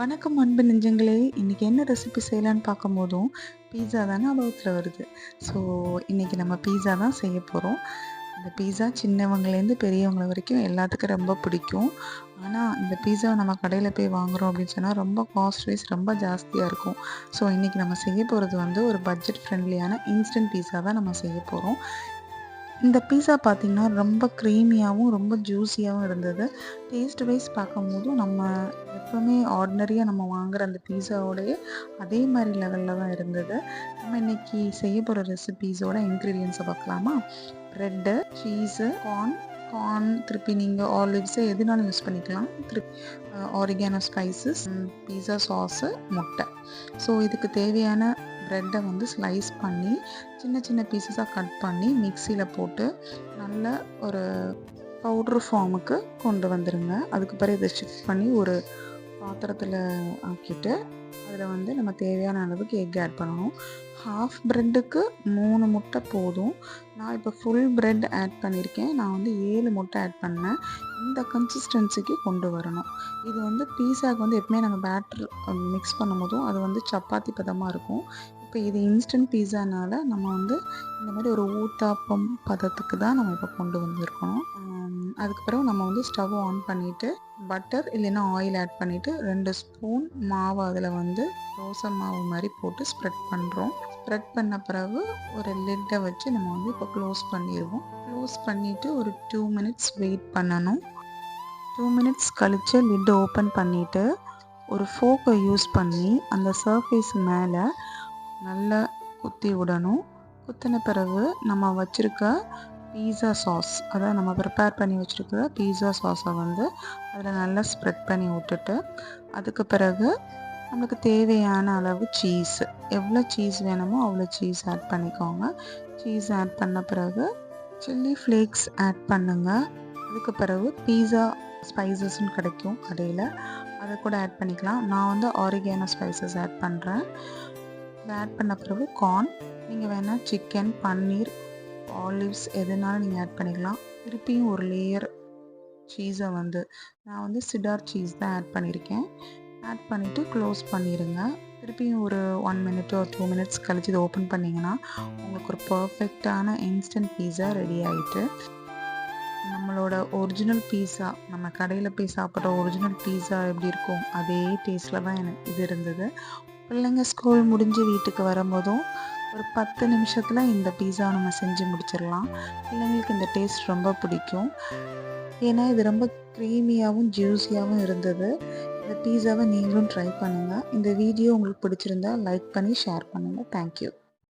வணக்கம் அன்பு நெஞ்சங்களே இன்றைக்கி என்ன ரெசிபி செய்யலான்னு பார்க்கும்போதும் பீஸா தானே அனுபவத்தில் வருது. ஸோ இன்றைக்கி நம்ம பீஸா தான் செய்ய போகிறோம் இந்த பீஸா சின்னவங்கலேருந்து பெரியவங்களை வரைக்கும் எல்லாத்துக்கும் ரொம்ப பிடிக்கும். ஆனால் இந்த பீஸாவை நம்ம கடையில் போய் வாங்குகிறோம் அப்படின்னு சொன்னால் ரொம்ப காஸ்ட் வைஸ் ரொம்ப ஜாஸ்தியாக இருக்கும். ஸோ இன்றைக்கி நம்ம செய்ய போகிறது வந்து ஒரு பட்ஜெட் ஃப்ரெண்ட்லியான இன்ஸ்டன்ட் பீஸா தான் நம்ம செய்ய போகிறோம் இந்த பீஸா பார்த்திங்கன்னா ரொம்ப க்ரீமியாகவும் ரொம்ப ஜூஸியாகவும் இருந்தது. டேஸ்ட் வைஸ் பார்க்கும்போதும் நம்ம எப்போவுமே ஆர்டினரியாக நம்ம வாங்குகிற அந்த பீஸாவோடைய அதே மாதிரி லெவலில் தான் இருந்தது. நம்ம இன்றைக்கி செய்ய போகிற ரெசிபீஸோட இன்க்ரீடியன்ஸை பார்க்கலாமா? ப்ரெட்டு சீஸு கார்ன் கார்ன் திருப்பி நீங்கள் ஆலிவ்ஸு எதுனாலும் யூஸ் பண்ணிக்கலாம். திருப்பி ஆரிகானோ ஸ்பைசஸ் பீஸா சாஸு முட்டை. ஸோ இதுக்கு தேவையான ப்ரெட்டை வந்து ஸ்லைஸ் பண்ணி சின்ன சின்ன பீசஸாக கட் பண்ணி மிக்சியில் போட்டு நல்ல ஒரு பவுட்ரு ஃபார்முக்கு கொண்டு வந்துடுங்க அதுக்கு பிறகு இதை ஷிஃப்ட் பண்ணி ஒரு பாத்திரத்தில் ஆக்கிட்டு அதில் வந்து நம்ம தேவையான அளவுக்கு எக் ஆட் பண்ணணும். ஹாஃப் ப்ரெட்டுக்கு மூணு முட்டை போதும். நான் இப்போ ஃபுல் ப்ரெட் ஆட் பண்ணியிருக்கேன் நான் வந்து ஏழு முட்டை ஆட் பண்ணேன். இந்த கன்சிஸ்டன்சிக்கு கொண்டு வரணும். இது வந்து பீஸாவுக்கு வந்து எப்பவுமே நம்ம பேட்டர் மிக்ஸ் பண்ணும்போதும் அது வந்து சப்பாத்தி பதமாக இருக்கும். இப்போ இது இன்ஸ்டன்ட் பீஸானால நம்ம வந்து இந்த மாதிரி ஒரு ஊத்தாப்பம் பதத்துக்கு தான் நம்ம இப்போ கொண்டு வந்திருக்கோம் அதுக்கப்புறம் நம்ம வந்து ஸ்டவ் ஆன் பண்ணிவிட்டு பட்டர் இல்லைன்னா ஆயில் ஆட் பண்ணிவிட்டு ரெண்டு ஸ்பூன் மாவு அதில் வந்து தோசை மாவு மாதிரி போட்டு ஸ்ப்ரெட் பண்ணுறோம் ஸ்ப்ரெட் பண்ண பிறகு ஒரு லிட்டை வச்சு நம்ம வந்து இப்போ க்ளோஸ் பண்ணிடுவோம். க்ளோஸ் பண்ணிவிட்டு ஒரு டூ மினிட்ஸ் வெயிட் பண்ணணும். டூ மினிட்ஸ் கழித்து லிட் ஓப்பன் பண்ணிவிட்டு ஒரு ஃபோக்கை யூஸ் பண்ணி அந்த சர்ஃபேஸ் மேலே நல்லா குத்தி விடணும். குத்தின பிறகு நம்ம வச்சுருக்க பீஸா சாஸ். அதாவது நம்ம ப்ரிப்பேர் பண்ணி வச்சுருக்கிற பீஸா சாஸை வந்து அதில் நல்லா ஸ்ப்ரெட் பண்ணி விட்டுட்டு அதுக்கு பிறகு நம்மளுக்கு தேவையான அளவு சீஸ் எவ்வளோ சீஸ் வேணுமோ அவ்வளோ சீஸ் ஆட் பண்ணிக்கோங்க. சீஸ் ஆட் பண்ண பிறகு சில்லி ஃப்ளேக்ஸ் ஆட் பண்ணுங்கள் அதுக்கு பிறகு பீஸா ஸ்பைசஸ்ன்னு கிடைக்கும் கடையில். அதை கூட ஆட் பண்ணிக்கலாம். நான் வந்து ஆரிகேனோ ஸ்பைசஸ் ஆட் பண்ணுறேன் அதை ஆட் பண்ண பிறகு கார்ன் நீங்கள் வேணால் சிக்கன் பன்னீர் ஆலிவ்ஸ் எதுனாலும் நீங்கள் ஆட் பண்ணிக்கலாம். திருப்பியும் ஒரு லேயர் சீஸை வந்து நான் வந்து சிடார் சீஸ் தான் ஆட் பண்ணியிருக்கேன் ஆட் பண்ணிவிட்டு க்ளோஸ் பண்ணிடுங்க திருப்பியும் ஒரு ஒன் மினிட் ஒரு டூ மினிட்ஸ் கழிச்சு இதை ஓப்பன் பண்ணிங்கன்னா உங்களுக்கு ஒரு பர்ஃபெக்டான இன்ஸ்டன்ட் பீஸா ரெடி ஆகிட்டு நம்மளோட ஒரிஜினல் பீஸா நம்ம கடையில் போய் சாப்பிட்ற ஒரிஜினல் பீஸா எப்படி இருக்கும் அதே டேஸ்ட்டில் தான் எனக்கு இது இருந்தது. பிள்ளைங்க ஸ்கூல் முடிஞ்சு வீட்டுக்கு வரும்போதும் ஒரு பத்து நிமிஷத்தில் இந்த பீஸாவை நம்ம செஞ்சு முடிச்சிடலாம். பிள்ளைங்களுக்கு இந்த டேஸ்ட் ரொம்ப பிடிக்கும். ஏன்னா இது ரொம்ப க்ரீமியாகவும் ஜூஸியாகவும் இருந்தது. இந்த பீஸாவை நீங்களும் ட்ரை பண்ணுங்கள் இந்த வீடியோ உங்களுக்கு பிடிச்சிருந்தா லைக் பண்ணி ஷேர் பண்ணுங்கள் தேங்க்யூ